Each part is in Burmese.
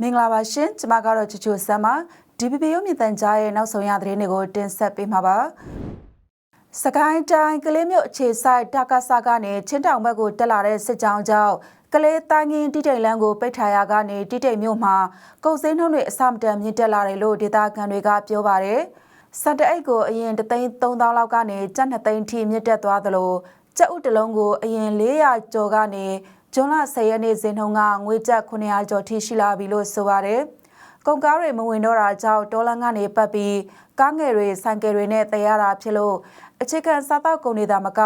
မင်္ဂလာပါရှင်ကျမကတော့ချူချူဆမ်ပါ DPP ရုပ်မြင်သံကြားရဲ့နောက်ဆုံးရသတင်းတွေကိုတင်ဆက်ပေးမှာပါစကိုင်းတိုင်းကလေးမြို့အခြေဆိုင်တာကာဆာကနေချင်းတောင်ဘက်ကိုတက်လာတဲ့စစ်ကြောင်းကြောင့်ကလေးတိုင်းငင်းတိတိတ်လန်းကိုပိတ်ထားရကနေတိတိတ်မြို့မှာကုန်စည်နှုန်းတွေအဆမတန်မြင့်တက်လာတယ်လို့ဒေသခံတွေကပြောပါတယ်စက်တအိတ်ကိုအရင်3သိန်း3000လောက်ကနေကျပ်2သိန်းထိမြင့်တက်သွားသလိုကျပ်ဥတစ်လုံးကိုအရင်400ကျော်ကနေ ဂျွန်လ10ရက်နေ့ဇင်နှုန်းကငွေကျပ်900ကျော်ထိရှိလာပြီလို့ဆိုပါတယ်။ကုန်ကားတွေမဝင်တော့တာကြောင့်ဒေါ်လာကနေပတ်ပြီးကားငယ်တွေဆိုင်ကယ်တွေနဲ့တည်ရတာဖြစ်လို့အခြေခံစားသောက်ကုန်တွေသာမက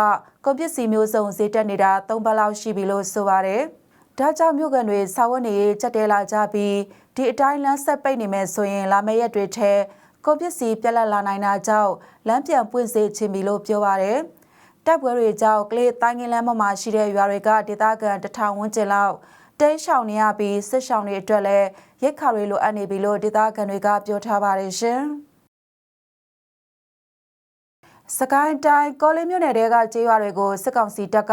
ကုန်ပစ္စည်းမျိုးစုံဈေးတက်နေတာ၃ပတ်လောက်ရှိပြီလို့ဆိုပါတယ်။ဒါကြောင့်မြို့ကန်တွေစာဝတ်နေရေးချက်တဲလာကြပြီးဒီအတိုင်းလမ်းဆက်ပိတ်နေမယ်ဆိုရင်လာမယ့်ရက်တွေထဲကုန်ပစ္စည်းပြက်လက်လာနိုင်တာကြောင့်လမ်းပြန်ပွင့်စေချင်ပြီလို့ပြောပါတယ်။ တိုက်ပွဲတွေကြောင့်ကလေးတိုင်းငင်းလမ်းပေါ်မှာရှိတဲ့ရွာတွေကဒေသခံတထောင်ဝန်းကျင်လောက်တဲရှောင်နေရပြီးစစ်ရှောင်တွေအတွက်လည်းရိတ်ခါတွေလိုအပ်နေပြီလို့ဒေသခံတွေကပြောထားပါတယ်ရှင်။စကိုင်းတိုင်းကောလင်းမြို့နယ်တဲကကျေးရွာတွေကိုစစ်ကောင်စီတပ်က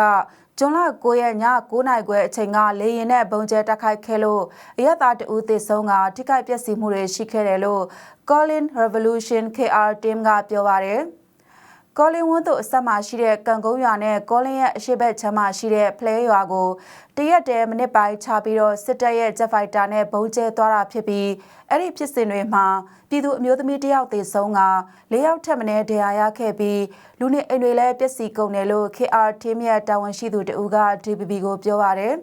ဂျွန်လ9ရက်ည9နာရီခွဲအချိန်ကလေရင်နဲ့ပုံကျဲတက်ခိုက်ခဲ့လို့အရသာတဦးသေဆုံးကထိခိုက်ပျက်စီးမှုတွေရှိခဲ့တယ်လို့ Colin Revolution KR team ကပြောပါတယ်။ ကောလင်းဝန်းတို့အဆက်မှာရှိတဲ့ကံကုန်းရွာနဲ့ကောလင်းရဲ့အရှိတ်ဘက်ချမ်းမှာရှိတဲ့ဖလဲရွာကိုတရက်တည်းမိနစ်ပိုင်းချပြီးတော့စစ်တပ်ရဲ့ဂျက်ဖိုက်တာနဲ့ဘုံကျဲသွားတာဖြစ်ပြီးအဲ့ဒီဖြစ်စဉ်တွေမှာပြည်သူအမျိုးသမီးတယောက်သေဆုံးက၄ယောက်ထက်မနည်းဒဏ်ရာရခဲ့ပြီးလူနေအိမ်တွေလည်းပျက်စီးကုန်တယ်လို့ KR team ရဲ့တာဝန်ရှိသူတဦးက DPP ကိုပြောပါတယ်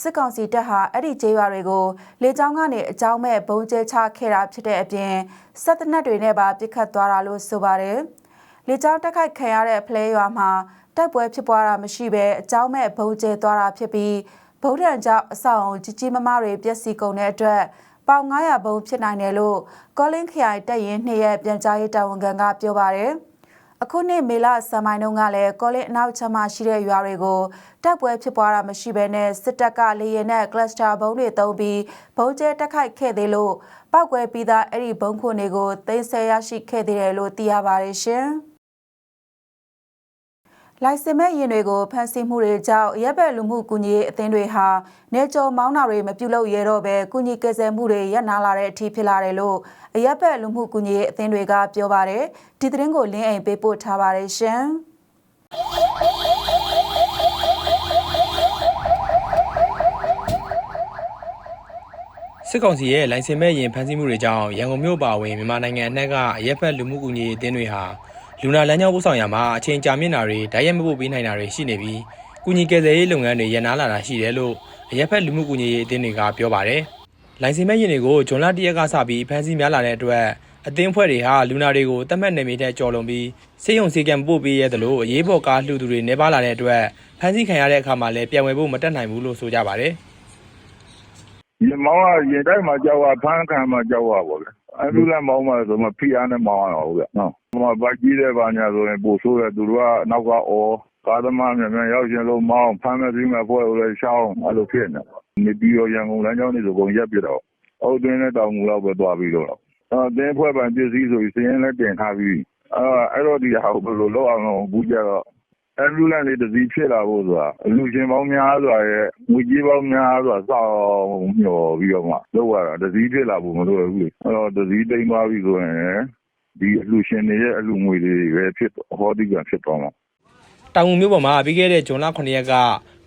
စစ်ကောင်စီတပ်ဟာအဲ့ဒီကျေးရွာတွေကိုလေကြောင်းကနေအကြောင်းမဲ့ဘုံကျဲချခဲ့တာဖြစ်တဲ့အပြင်စက်တနက်တွေနဲ့ပါပစ်ခတ်သွားတာလို့ဆိုပါတယ်။ လေကြောင်းတက်ခိုက်ခံရတဲ့ဖလဲရွာမှာတိုက်ပွဲဖြစ်ပွားတာမရှိဘဲအကြောင်းမဲ့ဘုံကျဲသွားတာဖြစ်ပြီးဗုဒ္ဓံကြောင့်အဆောက်အုံကြီးကြီးမားမားတွေပျက်စီးကုန်တဲ့အတွက်ပေါင်900ဘုံဖြစ်နိုင်တယ်လို့ကောလင်းခရိုင်တပ်ရင်းနှစ်ရဲ့ပြန်ကြားရေးတာဝန်ခံကပြောပါတယ်။အခုနှစ်မေလဆန်ပိုင်းတုန်းကလည်းကောလင်းအနောက်ချမ်းမရှိတဲ့ရွာတွေကိုတပ်ပွဲဖြစ်ပွားတာမရှိဘဲနဲ့စစ်တပ်ကလေရင်နဲ့ကလစတာဘုံတွေတုံးပြီးဘုံကျဲတက်ခိုက်ခဲ့သေးလို့ပောက်ကွဲပြီးသားအဲ့ဒီဘုံခွန်တွေကိုသိမ်းဆည်းရရှိခဲ့သေးတယ်လို့သိရပါတယ်ရှင်။ လိုက်စင်မဲ့ရင်တွေကိုဖမ်းဆီးမှုတွေကြောင့်ရက်ဘက်လူမှုကူညီရေးအသင်းတွေဟာနေကြောမောင်းတာတွေမပြုလုပ်ရတော့ပဲကူညီကယ်ဆယ်မှုတွေရပ်နာလာတဲ့အထိဖြစ်လာတယ်လို့အရက်ဘက်လူမှုကူညီရေးအသင်းတွေကပြောပါတယ်ဒီသတင်းကိုလင်းအိမ်ပေးပို့ထားပါတယ်ရှင်။စစ်ကောင်စီရဲ့လိုင်စင်မဲ့ရင်ဖမ်းဆီးမှုတွေကြောင့်ရန်ကုန်မြို့ပါဝင်မြန်မာနိုင်ငံအနှံ့ကအရက်ဖက်လူမှုကူညီရေးအသင်းတွေဟာ လူနာလမ်းကြောင်းပို့ဆောင်ရာမှာအချိန်ကြာမြင့်တာတွေဓာတ်ရိုက်မပို့ပေးနိုင်တာတွေရှိနေပြီးကူညီကယ်ဆယ်ရေးလုပ်ငန်းတွေရန်နာလာတာရှိတယ်လို့အရက်ဖက်လူမှုကူညီရေးအသင်းတွေကပြောပါတယ်။လိုင်စင်မဲ့ရင်တွေကိုဂျွန်လ၁ရက်ကစပြီးဖမ်းဆီးများလာတဲ့အတွက်အသင်းဖွဲ့တွေဟာလူနာတွေကိုတတ်မှတ်နေမိတဲ့ကြော်လွန်ပြီးစေယုံစေကံပို့ပေးရတယ်လို့အရေးပေါ်ကားလှူသူတွေနေပါလာတဲ့အတွက်ဖမ်းဆီးခံရတဲ့အခါမှာလည်းပြန်ဝယ်ဖို့မတက်နိုင်ဘူးလို့ဆိုကြပါတယ်။ရင်မောင်းကရင်တိုက်မှာကြောက်ရဖမ်းခံမှာကြောက်ရပါဗျ အဲ့လိုလည်းမောင်းမှာဆိုမှဖိအားနဲ့မောင်းရတော့ဗျနော်ဟိုမှာဗိုက်ကြီးတဲ့ဘာညာဆိုရင်ပို့ဆိုးတယ်သူတို့ကနောက်ကအော်ကားသမားမြန်မြန်ရောက်ရှင်လို့မောင်းဖမ်းမဲ့ပြီးမဲ့ဖွဲ့ကိုလည်းရှောင်းအဲ့လိုဖြစ်နေပါနေပြီးတော့ရန်ကုန်လမ်းကြောင်းတွေဆိုကုန်ရက်ပြတော့အုတ်တွင်းနဲ့တောင်ငူလောက်ပဲသွားပြီးတော့အဲ့သင်းဖွဲ့ပိုင်ပစ္စည်းဆိုပြီးစင်းလည်းတင်ထားပြီးအဲ့အဲ့တော့ဒီဟာကိုဘယ်လိုလုပ်အောင်လို့ဘူးကြတော့ အဲ့လူလန့်လေးတစ်စီးဖြစ်လာဖို့ဆိုတာလူရှင်ပေါင်းများစွာရဲ့ငွေကြေးပေါင်းများစွာစောင့်မျှော်ပြီးတော့မှလောက်ရတာတစ်စီးဖြစ်လာဖို့မလိုဘူးလေအဲ့တော့တစ်စီးတိမ်သွားပြီဆိုရင်ဒီအလူရှင်တွေရဲ့အလူငွေတွေပဲဖြစ်ဟောဒီကဖြစ်သွားမှာတောင်ငူမြို့ပေါ်မှာပြီးခဲ့တဲ့ဇွန်လ9ရက်က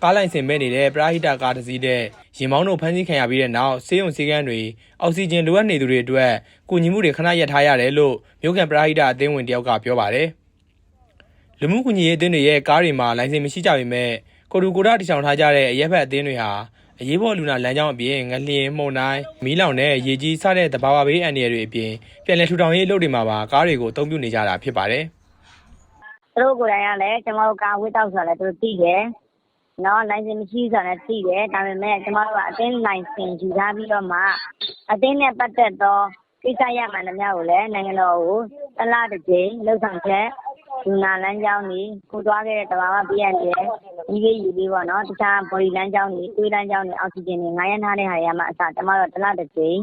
ကားလိုင်စင်မဲ့နေတဲ့ပရာဟိတကားတစ်စီးတဲ့ရင်မောင်းတို့ဖမ်းဆီးခံရပြီးတဲ့နောက်စေယုံစည်းကမ်းတွေအောက်ဆီဂျင်လိုအပ်နေသူတွေအတွက်ကူညီမှုတွေခဏရပ်ထားရတယ်လို့မြို့ကန်ပရာဟိတအသင်းဝင်တယောက်ကပြောပါတယ်။ လူမှုကူညီရေးအသင်းတွေရဲ့ကားတွေမှာလိုင်စင်မရှိကြပေမဲ့ကိုတူကိုတာတည်ဆောင်ထားကြတဲ့အရက်ဖက်အသင်းတွေဟာအရေးပေါ်လူနာလမ်းကြောင်းအပြင်ငလျင်မှုန်တိုင်းမီးလောင်တဲ့ရေကြီးစတဲ့တဘာဝဘေးအန္တရာယ်တွေအပြင်ပြည်내ထူထောင်ရေးအလုပ်တွေမှာပါကားတွေကိုအသုံးပြုနေကြတာဖြစ်ပါတယ်။သူတို့ကိုယ်တိုင်ကလည်းကျမတို့ကာဝတ်တောက်ဆိုတာလည်းသူတို့သိတယ်။နော်လိုင်စင်မရှိဆိုတာလည်းသိတယ်။ဒါပေမဲ့ကျမတို့ကအတင်းလိုင်စင်ယူထားပြီးတော့မှအတင်းနဲ့ပတ်သက်သောကိစ္စရမှန်သမျှကိုလည်းနိုင်ငံတော်ကိုတစ်လတစ်ကြိမ်လှုပ်ဆောင်ချက် လူနာလမ်းကြောင်းကြီးကိုသွားခဲ့တဲ့တဘာဝပြည့်ရတယ်။ဒီလေးယူလေးပေါ့နော်။တခြား ဘော်ဒီလမ်းကြောင်းကြီးတွေးလမ်းကြောင်းတွေ အောက်ဆီဂျင်တွေငားရမ်းထားတဲ့ဟာတွေမှအစ ကျမတို့တစ်လတစ်ကြိမ်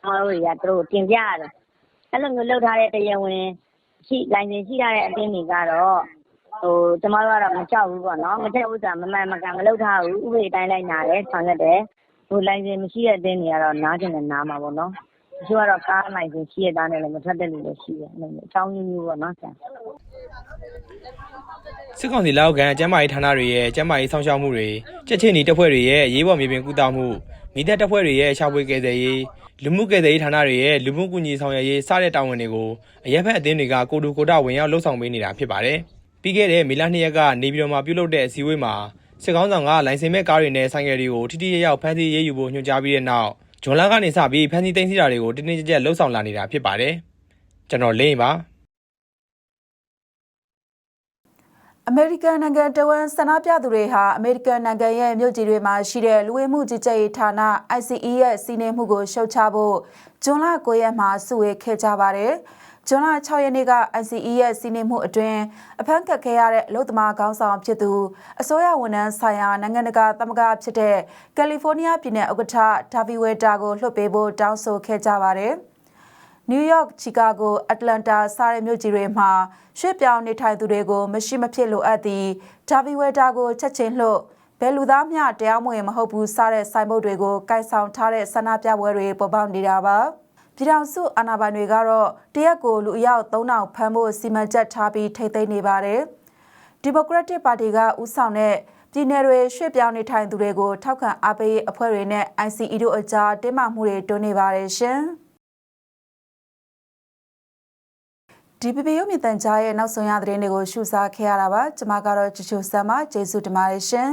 ကျမတို့တွေက သူတို့တင်ပြရတယ်။အဲ့လိုမျိုးလှုပ်ထားတဲ့ တရားဝင်ရှိလိုင်စင်ရှိထားတဲ့အတင်းတွေကတော့ဟိုကျမတို့ကတော့ မကြောက်ဘူးပေါ့နော် မကြောက်ဘူးဆိုတာ မမှန်မကန် မလုပ်ထားဘူး ဥပဒေတိုင်း လိုက်နာတယ် ဆောင်ရွက်တယ်ဟိုလိုင်စင်မရှိတဲ့အတင်းတွေကတော့ နားကျင်တယ်နားမှာပေါ့နော် တချို့ကတော့ကားလိုင်စင်ရှိရတဲ့နဲ့လည်းမထွက်တဲ့လူလည်းရှိတယ်အဲ့လိုမျိုးအကြောင်းမျိုးမျိုးပေါ့နော်ဆရာစစ်ကောင်စီလက်အောက်ခံကျန်းမာရေးဌာနတွေရဲ့ကျန်းမာရေးဆောင်ရှောက်မှုတွေကြက်ချင်းနီတပ်ဖွဲ့တွေရဲ့ရေးပေါ်မြေပြင်ကုသမှုမိသက်တပ်ဖွဲ့တွေရဲ့ရှာဖွေကယ်ဆယ်ရေးလူမှုကယ်ဆယ်ရေးဌာနတွေရဲ့လူမှုကူညီဆောင်ရွက်ရေးစတဲ့တာဝန်တွေကိုအရက်ဖက်အသင်းတွေကကိုတူကိုတာဝင်ရောက်လှုပ်ဆောင်ပေးနေတာဖြစ်ပါတယ်။ပြီးခဲ့တဲ့မေလ2ရက်ကနေပြည်တော်မှာပြုလုပ်တဲ့အစည်းအဝေးမှာစစ်ကောင်းဆောင်ကလိုင်စင်မဲ့ကားတွေနဲ့ဆိုင်ကယ်တွေကိုထိထိရရောက်ဖမ်းဆီးရေးယူဖို့ညွှန်ကြားပြီးတဲ့နောက် ဂျွန်လာကနေစပြီးဖမ်းဆီးသိမ်းဆည်းတာတွေကိုတင်းတင်းကြပ်ကြပ်လှုပ်ဆောင်လာနေတာဖြစ်ပါတယ်။ကျွန်တော်လင်းပါအမေရိကန်နိုင်ငံတဝန်ဆန္ဒပြသူတွေဟာအမေရိကန်နိုင်ငံရဲ့မြို့ကြီးတွေမှာရှိတဲ့လူဝင်မှုကြီးကြပ်ရေးဌာန ICE ရဲ့စီးနှင်းမှုကိုရှုတ်ချဖို့ဇွန်လ9ရက်မှာစုဝေးခဲ့ကြပါတယ်။ ဇွန်လ6ရက်နေ့က ICE ရဲ့စီးနှင်းမှုအတွင်းအဖမ်းကက်ခဲ့ရတဲ့အလုသမားခေါင်းဆောင်ဖြစ်သူအစိုးရဝန်ထမ်းဆိုင်ရာနိုင်ငံတကာသမဂ္ဂဖြစ်တဲ့ကယ်လီဖိုးနီးယားပြည်နယ်ဥက္ကဋ္ဌဒါဗီဝဲတာကိုလွှတ်ပေးဖို့တောင်းဆိုခဲ့ကြပါတယ်။နယူးယောက်၊ချီကာဂို၊အတ္တလန္တာစတဲ့မြို့ကြီးတွေမှာရွှေ့ပြောင်းနေထိုင်သူတွေကိုမရှိမဖြစ်လိုအပ်သည့်ဒါဗီဝဲတာကိုချက်ချင်းလှုပ်ဘယ်လူသားမျှတရားမဝင်မဟုတ်ဘူးစတဲ့စိုင်းဘုတ်တွေကိုကင်ဆောင်ထားတဲ့ဆန္ဒပြပွဲတွေပေါ်ပေါက်နေတာပါ ပြည်ထောင်စုအာဏာပိုင်တွေကတော့တရက်ကိုလူအယောက်3000ဖမ်းဖို့စီမံချက်ထားပြီးထိမ့်သိမ်းနေပါတယ်ဒီမိုကရက်တစ်ပါတီကဥဆောင်တဲ့ပြည်내တွေရွှေ့ပြောင်းနေထိုင်သူတွေကိုထောက်ခံအားပေးရေးအဖွဲ့တွေနဲ့ ICE တို့အကြားတင်းမာမှုတွေတွန်းနေပါတယ်ရှင်။ DPP ရုပ်မြင်သံကြားရဲ့နောက်ဆုံးရသတင်းတွေကိုရှုစားခဲ့ရတာပါကျွန်မကတော့ချူချူဆမ်မကျေးဇူးတင်ပါတယ်ရှင်